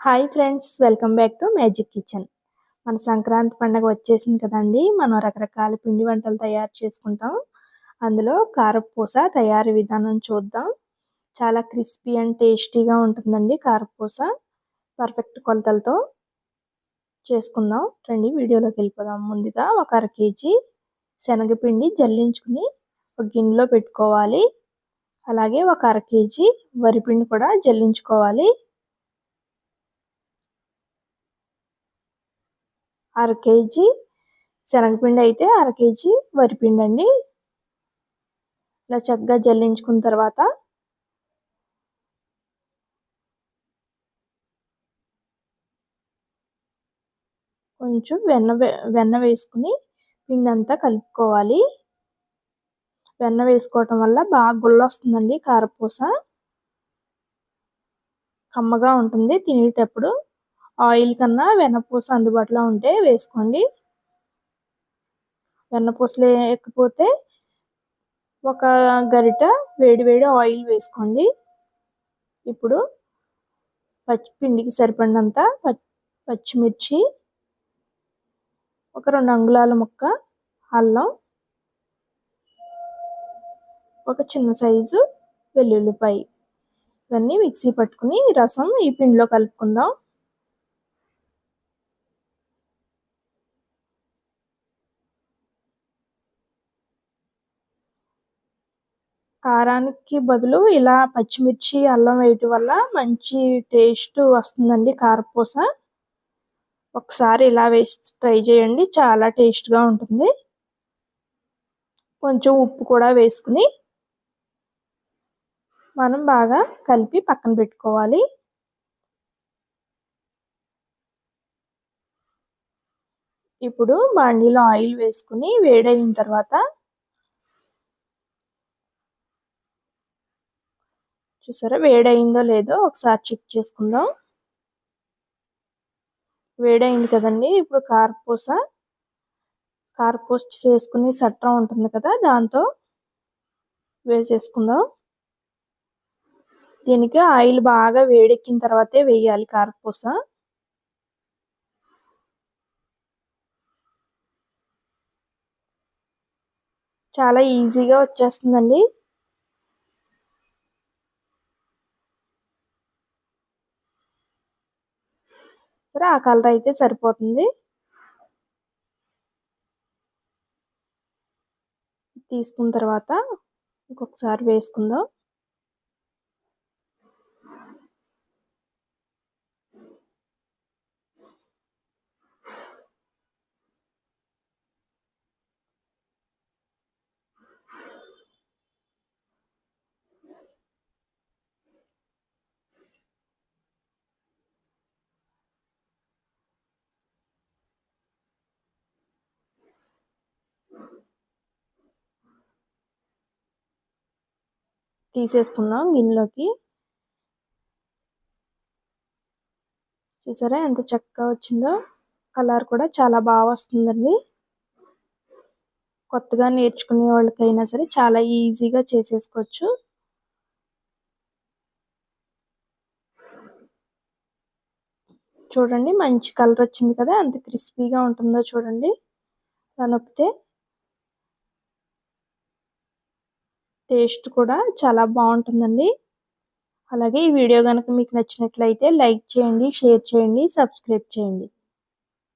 Hi friends welcome back to magic kitchen. మన సంక్రాంతి పండుగ వచ్చేసింది కదండి మనం రకరకాల పిండి వంటలు తయారు చేసుకుంటాం. అందులో కారపూస తయారీ విధానం చూద్దాం. చాలా క్రిస్పీ అండ్ టేస్టీగా ఉంటుందండి కారపూస. పర్ఫెక్ట్ కొలతలతో చేసుకుందాం. రండి వీడియోలోకి వెళ్ళిపోదాం. ముందుగా ఒక అర కేజీ శనగపిండి జల్లించుకుని ఒక గిన్నెలో పెట్టుకోవాలి. అలాగే ఒక అర కేజీ వరిపిండి కూడా జల్లించుకోవాలి. అర కేజీ శనగపిండి అయితే అర కేజీ వరిపిండి అండి. ఇలా చక్కగా జల్లించుకున్న తర్వాత కొంచెం వెన్న వెన్న వేసుకుని పిండి అంతా కలుపుకోవాలి. వెన్న వేసుకోవటం వల్ల బాగా గుల్ల వస్తుందండి కారపూస. కమ్మగా ఉంటుంది తినేటప్పుడు ఆయిల్ కన్నా వెన్నపూస అందుబాటులో ఉంటే వేసుకోండి. వెన్నపూస లేకపోతే ఒక గరిట వేడి వేడి ఆయిల్ వేసుకోండి. ఇప్పుడు పచ్చి పిండికి సరిపడినంత పచ్చిమిర్చి ఒక రెండు అంగుళాల ముక్క అల్లం ఒక చిన్న సైజు వెల్లుల్లిపాయ. ఇవన్నీ మిక్సీ పట్టుకుని రసం ఈ పిండిలో కలుపుకుందాం. కారానికి బదులు ఇలా పచ్చిమిర్చి అల్లం వేయటం వల్ల మంచి టేస్ట్ వస్తుందండి కారపూస. ఒకసారి ఇలా వేసి ట్రై చేయండి చాలా టేస్ట్గా ఉంటుంది. కొంచెం ఉప్పు కూడా వేసుకుని మనం బాగా కలిపి పక్కన పెట్టుకోవాలి. ఇప్పుడు బాండీలో ఆయిల్ వేసుకుని వేడైన తర్వాత చూసారా? వేడైందో లేదో ఒకసారి చెక్ చేసుకుందాం. వేడైంది కదండి. ఇప్పుడు కార్పూస కార్పూస చేసుకుని సట్రా ఉంటుంది కదా దాంతో వేసేసుకుందాం. దీనికి ఆయిల్ బాగా వేడెక్కిన తర్వాతే వేయాలి కార్పూస. చాలా ఈజీగా వచ్చేస్తుందండి. ఆ కలర్ అయితే సరిపోతుంది. తీసుకున్న తర్వాత ఇంకొకసారి వేసుకుందాం. తీసేసుకుందాం గిన్నెలోకి. చూసారా ఎంత చక్కగా వచ్చిందో? కలర్ కూడా చాలా బాగా వస్తుందండి. కొత్తగా నేర్చుకునే వాళ్ళకైనా సరే చాలా ఈజీగా చేసేసుకోవచ్చు. చూడండి మంచి కలర్ వచ్చింది కదా ఎంత క్రిస్పీగా ఉంటుందో చూడండి. నొక్కితే టేస్ట్ కూడా చాలా బాగుంటుందండి. అలాగే ఈ వీడియో కనుక మీకు నచ్చినట్లయితే లైక్ చేయండి షేర్ చేయండి సబ్స్క్రైబ్ చేయండి.